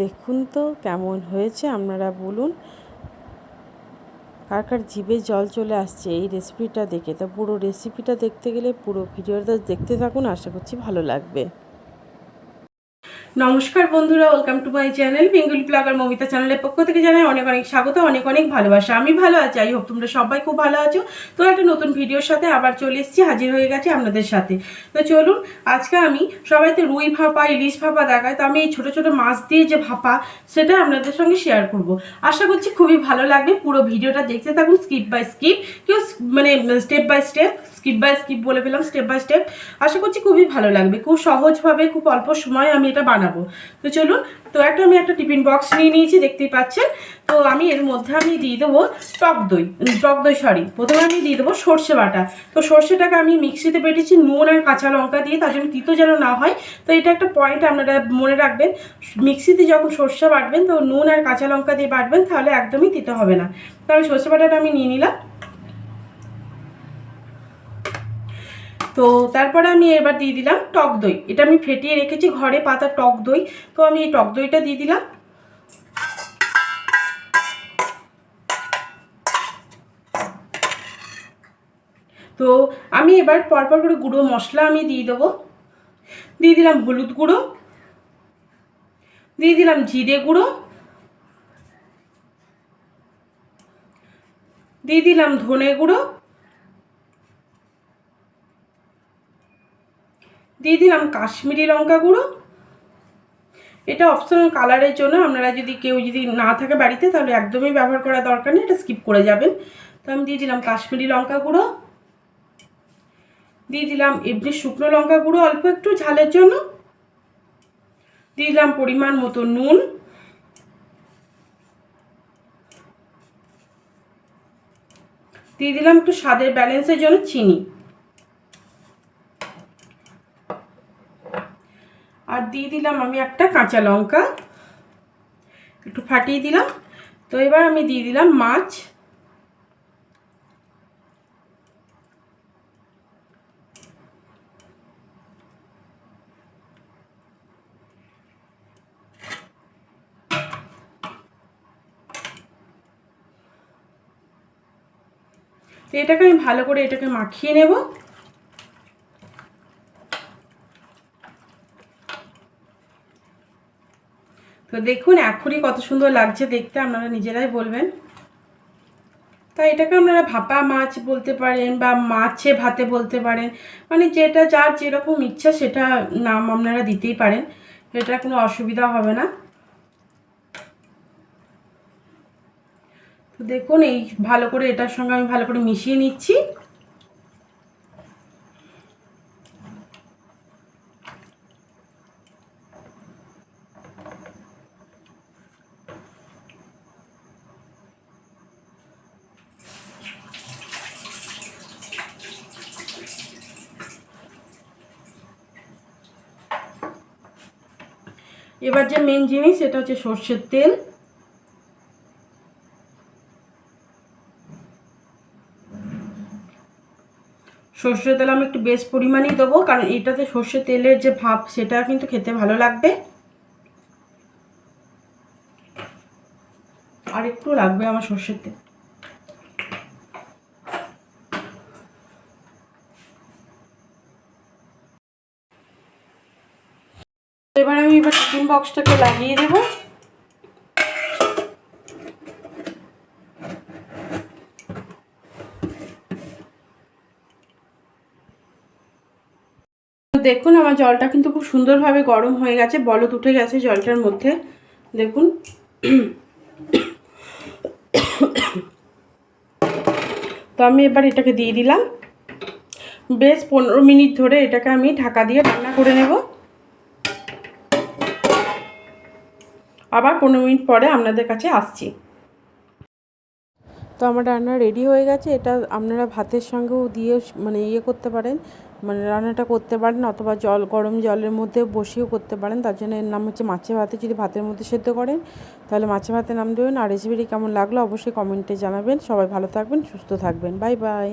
দেখুন তো কেমন হয়েছে, আপনারা বলুন। কার কার জিভে জল চলে আসছে, এই রেসিপিটা দেখে। তো পুরো রেসিপিটা দেখতে গেলে পুরো ভিডিওটা দেখতে থাকুন, আশা করছি ভালো লাগবে। নমস্কার বন্ধুরা welcome to my channel Bengali blogger Momita চ্যানেলের পক্ষ থেকে জানাই অনেক অনেক স্বাগত, অনেক অনেক ভালোবাসা। আমি ভালো আছি আই হোপ তোমরা সবাই খুব ভালো আছো। তো একটা নতুন ভিডিওর সাথে আবার চলে এসেছি, হাজির হয়ে গেছি আপনাদের সাথে। তো চলুন, আজকে আমি সবাই তো রুই ভাপা, ইলিশ ভাপা দেখায়, তো আমি এই ছোটো ছোটো মাছ দিয়ে যে ভাপা, সেটা আপনাদের সঙ্গে শেয়ার করব। আশা করছি খুবই ভালো লাগবে, পুরো ভিডিওটা দেখতে থাকুন স্কিপ বাই স্কিপ কেউ মানে step by step skip by skip বলে ফেলাম স্টেপ বাই স্টেপ আশা করছি খুবই ভালো লাগবে। খুব সহজভাবে, খুব অল্প সময় আমি এটা বানাবো। তো চলুন, তো একটা আমি একটা টিফিন বক্স নিয়ে নিয়েছি, দেখতেই পাচ্ছেন। তো আমি এর মধ্যে আমি দিয়ে দেবো টক দই টক দই সরি প্রথমে আমি দিয়ে দেবো সর্ষে বাটা। তো সর্ষেটাকে আমি মিক্সিতে বেটেছি নুন আর কাঁচা লঙ্কা দিয়ে, তার জন্য তিতো যেন না হয়। তো এটা একটা পয়েন্ট আপনারা মনে রাখবেন। মিক্সিতে যখন সর্ষে বাটবেন, তো নুন আর কাঁচা লঙ্কা দিয়ে বাটবেন, তাহলে একদমই তিতো হবে না। তো আমি সর্ষে বাটাটা আমি নিয়ে নিলাম। তো তারপরে আমি এবার দিয়ে দিলাম টক দই। এটা আমি ফেটিয়ে রেখেছি, ঘরে পাতা টক দই। তো আমি এই টক দইটা দিয়ে দিলাম। তো আমি এবার পরপর করে গুঁড়ো মশলা আমি দিয়ে দেবো। দিয়ে দিলাম হলুদ গুঁড়ো। দিয়ে দিলাম জিরে গুঁড়ো। দিয়ে দিলাম ধনে গুঁড়ো। দিয়ে দিলাম কাশ্মীরি লঙ্কা গুঁড়ো। এটা অপশনাল কালারের জন্য আপনারা যদি কেউ যদি না থাকে বাড়িতে, তাহলে একদমই ব্যবহার করা দরকার নেই, এটা স্কিপ করে যাবেন। তো আমি দিয়ে দিলাম কাশ্মীরি লঙ্কা গুঁড়ো। দিয়ে দিলাম এমনি শুকনো লঙ্কা গুঁড়ো অল্প একটু ঝালের জন্য। দিয়ে দিলাম পরিমাণ মতো নুন। দিয়ে দিলাম একটু স্বাদের ব্যালেন্সের জন্য চিনি। দিয়ে দিলাম আমি একটা কাঁচা লঙ্কা। একটু ফাটিয়ে দিলাম। তো এবার আমি দিয়ে দিলাম মাছ। তো এটাকে আমি ভালো করে এটাকে মাখিয়ে নেব। তো দেখুন, এখনই কত সুন্দর লাগছে দেখতে, আপনারা নিজেরাই বলবেন। তাই এটাকে আপনারা ভাপা মাছ বলতে পারেন বা মাছে ভাতে বলতে পারেন মানে যেটা যার যেরকম ইচ্ছা সেটা নাম আপনারা দিতেই পারেন এটা কোনো অসুবিধা হবে না। তো দেখুন, এই ভালো করে এটার সঙ্গে আমি ভালো করে মিশিয়ে নিচ্ছি। এবার যে মেন জিনিস এটা হচ্ছে সর্ষের তেল। সর্ষের তেল আমি একটু বেশ পরিমাণেই দেবো, কারণ এটাতে সর্ষের তেলের যে ভাপ সেটা কিন্তু খেতে ভালো লাগবে। আর একটু লাগবে আমার সর্ষের তেল। এবার আমি এবার টিফিন বক্সটাকে লাগিয়ে দেবো। দেখুন, আমার জলটা কিন্তু খুব সুন্দরভাবে গরম হয়ে গেছে, বলদ উঠে গেছে জলটার মধ্যে। দেখুন। তো আমি এবার এটাকে দিয়ে দিলাম। বেশ পনেরো মিনিট ধরে এটাকে আমি ঢাকা দিয়ে রান্না করে নেব। আবার পনেরো মিনিট পরে আপনাদের কাছে আসছি। তো আমার রান্না রেডি হয়ে গেছে। এটা আপনারা ভাতের সঙ্গেও দিয়ে মানে ইয়ে করতে পারেন। মানে রান্নাটা করতে পারেন অথবা জল, গরম জলের মধ্যে বসিয়েও করতে পারেন। তার জন্য এর নাম হচ্ছে মাছে ভাতে। যদি ভাতের মধ্যে সেদ্ধ করেন, তাহলে মাছে ভাতে নাম দেবেন। আর রেসিপিটি কেমন লাগল অবশ্যই কমেন্টে জানাবেন। সবাই ভালো থাকবেন, সুস্থ থাকবেন। Bye bye